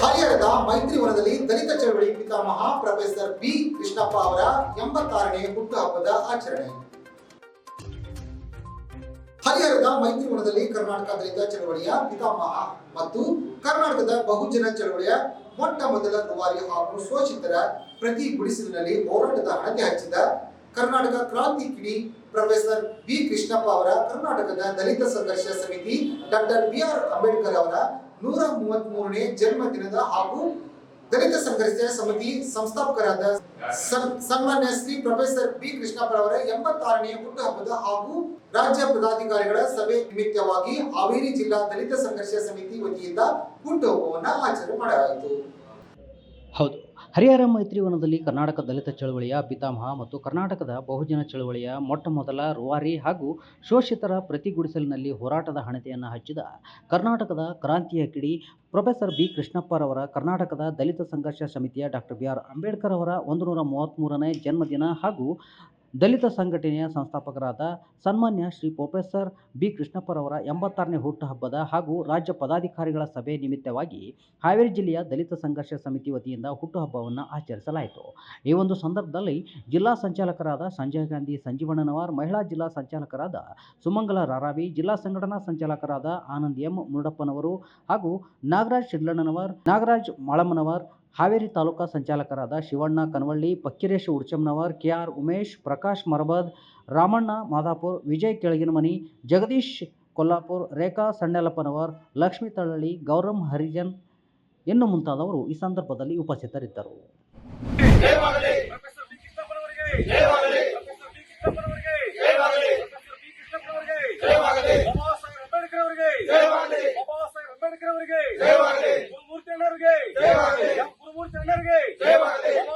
ಹರಿಹರದ ಮೈತ್ರಿವನದಲ್ಲಿ ದಲಿತ ಚಳವಳಿ ಪಿತಾಮಹ ಪ್ರೊಫೆಸರ್ ಬಿ ಕೃಷ್ಣಪ್ಪ ಅವರ ಎಂಬತ್ತಾರನೇ ಹುಟ್ಟುಹಬ್ಬದ ಆಚರಣೆ. ಹರಿಹರದ ಮೈತ್ರಿವನದಲ್ಲಿ ಕರ್ನಾಟಕ ದಲಿತ ಚಳವಳಿಯ ಪಿತಾಮಹ ಮತ್ತು ಕರ್ನಾಟಕದ ಬಹುಜನ ಚಳವಳಿಯ ಮೊಟ್ಟ ಮೊದಲ ದುವಾರಿ ಹಾಗೂ ಶೋಷಿತರ ಪ್ರತಿ ಗುಡಿಸಲಿನಲ್ಲಿ ಹೋರಾಟದ ಹಣತೆ ಹಚ್ಚಿದ ಕರ್ನಾಟಕ ಕ್ರಾಂತಿ ಕಿಡಿ ಪ್ರೊಫೆಸರ್ ಬಿ ಕೃಷ್ಣಪ್ಪ ಅವರ ಕರ್ನಾಟಕದ ದಲಿತ ಸಂಘರ್ಷ ಸಮಿತಿ ಡಾಕ್ಟರ್ ಬಿ ಆರ್ ಅಂಬೇಡ್ಕರ್ ಅವರ ನೂರ ಮೂವತ್ತ್ ಮೂರನೇ ಜನ್ಮದಿನದ ಹಾಗೂ ದಲಿತ ಸಂಘರ್ಷ ಸಮಿತಿ ಸಂಸ್ಥಾಪಕರಾದ ಸನ್- ಸನ್ಮಾನ್ಯ ಶ್ರೀ ಪ್ರೊಫೆಸರ್ ಬಿ ಕೃಷ್ಣಪ್ಪರವರ ಎಂಬತ್ತಾರನೇ ಹುಟ್ಟುಹಬ್ಬದ ಹಾಗೂ ರಾಜ್ಯ ಪದಾಧಿಕಾರಿಗಳ ಸಭೆ ನಿಮಿತ್ತವಾಗಿ ಹಾವೇರಿ ಜಿಲ್ಲಾ ದಲಿತ ಸಂಘರ್ಷ ಸಮಿತಿ ವತಿಯಿಂದ ಹುಟ್ಟುಹಬ್ಬವನ್ನು ಆಚರಣೆ ಮಾಡಲಾಯಿತು. ಹರಿಹರ ಮೈತ್ರಿವನದಲ್ಲಿ ಕರ್ನಾಟಕ ದಲಿತ ಚಳವಳಿಯ ಪಿತಾಮಹ ಮತ್ತು ಕರ್ನಾಟಕದ ಬಹುಜನ ಚಳವಳಿಯ ಮೊಟ್ಟ ಮೊದಲ ರುವಾರಿ ಹಾಗೂ ಶೋಷಿತರ ಪ್ರತಿ ಗುಡಿಸಲಿನಲ್ಲಿ ಹೋರಾಟದ ಹಣತೆಯನ್ನು ಹಚ್ಚಿದ ಕರ್ನಾಟಕದ ಕ್ರಾಂತಿಯ ಕಿಡಿ ಪ್ರೊಫೆಸರ್ ಬಿ ಕೃಷ್ಣಪ್ಪರವರ ಕರ್ನಾಟಕದ ದಲಿತ ಸಂಘರ್ಷ ಸಮಿತಿಯ ಡಾಕ್ಟರ್ ಬಿ ಆರ್ ಅಂಬೇಡ್ಕರ್ ಅವರ ಒಂದು ನೂರ ಮೂವತ್ತ್ಮೂರನೇ ಜನ್ಮದಿನ ಹಾಗೂ ದಲಿತ ಸಂಘಟನೆಯ ಸಂಸ್ಥಾಪಕರಾದ ಸನ್ಮಾನ್ಯ ಶ್ರೀ ಪ್ರೊಫೆಸರ್ ಬಿ ಕೃಷ್ಣಪ್ಪರವರ ಎಂಬತ್ತಾರನೇ ಹುಟ್ಟುಹಬ್ಬದ ಹಾಗೂ ರಾಜ್ಯ ಪದಾಧಿಕಾರಿಗಳ ಸಭೆ ನಿಮಿತ್ತವಾಗಿ ಹಾವೇರಿ ಜಿಲ್ಲೆಯ ದಲಿತ ಸಂಘರ್ಷ ಸಮಿತಿ ವತಿಯಿಂದ ಹುಟ್ಟುಹಬ್ಬವನ್ನು ಆಚರಿಸಲಾಯಿತು. ಈ ಒಂದು ಸಂದರ್ಭದಲ್ಲಿ ಜಿಲ್ಲಾ ಸಂಚಾಲಕರಾದ ಸಂಜಯ್ ಗಾಂಧಿ ಸಂಜೀವಣ್ಣನವರ್ ಮಹಿಳಾ ಜಿಲ್ಲಾ ಸಂಚಾಲಕರಾದ ಸುಮಂಗಲ ರಾರಾವಿ, ಜಿಲ್ಲಾ ಸಂಘಟನಾ ಸಂಚಾಲಕರಾದ ಆನಂದ್ ಎಂ ಮುರುಡಪ್ಪನವರು ಹಾಗೂ ನಾಗರಾಜ್ ಶಿಡ್ಲಣ್ಣನವರ್ ನಾಗರಾಜ್ ಮಾಳಮ್ಮನವರ್ ಹಾವೇರಿ ತಾಲೂಕಾ ಸಂಚಾಲಕರಾದ ಶಿವಣ್ಣ ಕನವಳ್ಳಿ, ಪಕ್ಕಿರೇಶ್ ಉಡ್ಚಮ್ನವರ್ ಕೆ ಆರ್ ಉಮೇಶ್, ಪ್ರಕಾಶ್ ಮರಬದ್, ರಾಮಣ್ಣ ಮಾದಾಪುರ್, ವಿಜಯ್ ಕೆಳಗಿನಮನಿ, ಜಗದೀಶ್ ಕೊಲ್ಲಾಪುರ್, ರೇಖಾ ಸಣ್ಣಲಪ್ಪನವರ್, ಲಕ್ಷ್ಮೀ ತಳ್ಳಳ್ಳಿ ಗೌರಮ್ ಹರಿಜನ್ ಇನ್ನು ಮುಂತಾದವರು ಈ ಸಂದರ್ಭದಲ್ಲಿ ಉಪಸ್ಥಿತರಿದ್ದರು. Sergei! Jai